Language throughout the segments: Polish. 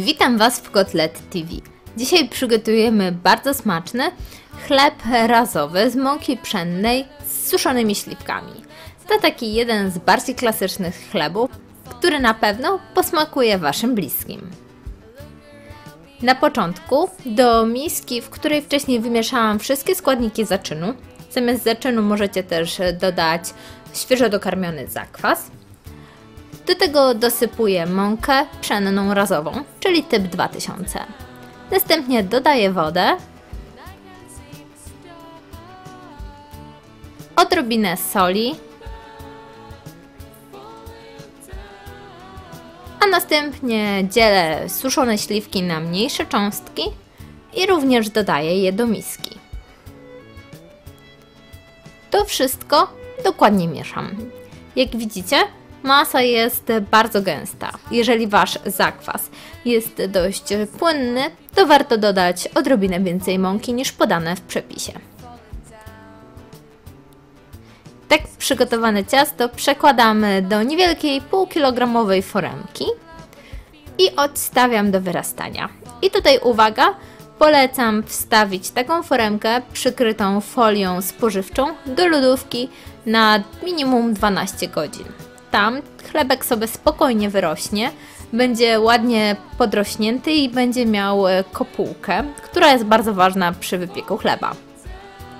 Witam Was w Kotlet TV. Dzisiaj przygotujemy bardzo smaczny chleb razowy z mąki pszennej z suszonymi śliwkami. To taki jeden z bardziej klasycznych chlebów, który na pewno posmakuje Waszym bliskim. Na początku do miski, w której wcześniej wymieszałam wszystkie składniki zaczynu. Zamiast zaczynu możecie też dodać świeżo dokarmiony zakwas. Do tego dosypuję mąkę pszenną razową, czyli typ 2000. Następnie dodaję wodę, odrobinę soli, a następnie dzielę suszone śliwki na mniejsze cząstki i również dodaję je do miski. To wszystko dokładnie mieszam. Jak widzicie, masa jest bardzo gęsta. Jeżeli Wasz zakwas jest dość płynny, to warto dodać odrobinę więcej mąki niż podane w przepisie. Tak przygotowane ciasto przekładamy do niewielkiej półkilogramowej foremki i odstawiam do wyrastania. I tutaj uwaga, polecam wstawić taką foremkę przykrytą folią spożywczą do lodówki na minimum 12 godzin. Tam chlebek sobie spokojnie wyrośnie, będzie ładnie podrośnięty i będzie miał kopułkę, która jest bardzo ważna przy wypieku chleba.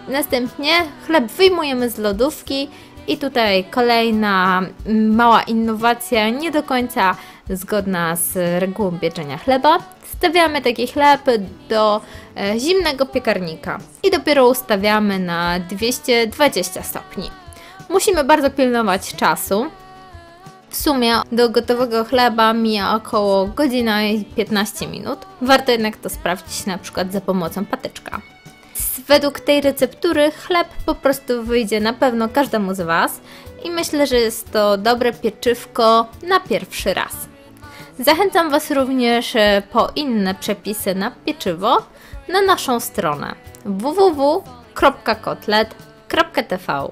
Następnie chleb wyjmujemy z lodówki i tutaj kolejna mała innowacja, nie do końca zgodna z regułą pieczenia chleba. Stawiamy taki chleb do e, zimnego piekarnika i dopiero ustawiamy na 220 stopni. Musimy bardzo pilnować czasu. W sumie do gotowego chleba mija około godzina i 15 minut. Warto jednak to sprawdzić na przykład za pomocą patyczka. Według tej receptury chleb po prostu wyjdzie na pewno każdemu z Was i myślę, że jest to dobre pieczywko na pierwszy raz. Zachęcam Was również e, po inne przepisy na pieczywo na naszą stronę www.kotlet.tv